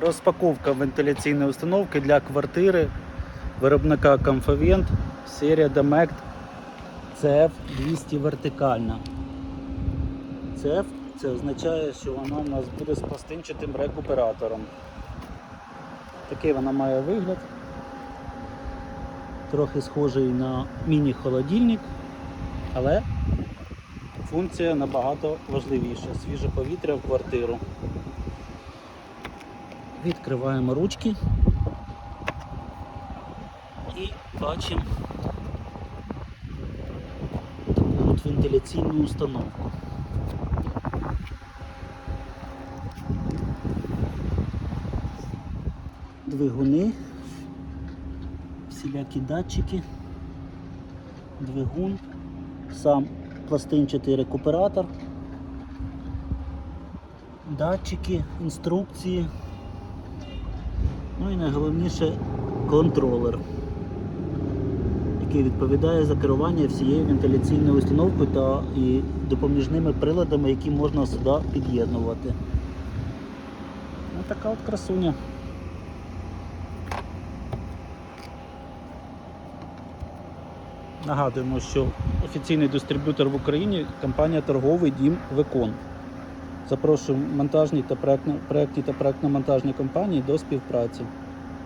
Розпаковка вентиляційної установки для квартири виробника Comfavent серія Demect CF200 вертикальна. CF це означає, що вона у нас буде з пластинчатим рекуператором. Такий вона має вигляд. Трохи схожий на міні-холодильник, але функція набагато важливіша. Свіже повітря в квартиру. Відкриваємо ручки і бачимо таку от вентиляційну установку. Двигуни, всілякі датчики, двигун, сам пластинчатий рекуператор, датчики, інструкції. Ну і найголовніше контролер, який відповідає за керування всією вентиляційною установкою та і допоміжними приладами, які можна сюди під'єднувати. Ось така от красуня. Нагадуємо, що офіційний дистриб'ютор в Україні компанія Торговий Дім Викон. Запрошуємо монтажні та проектні та проектно-монтажні компанії до співпраці.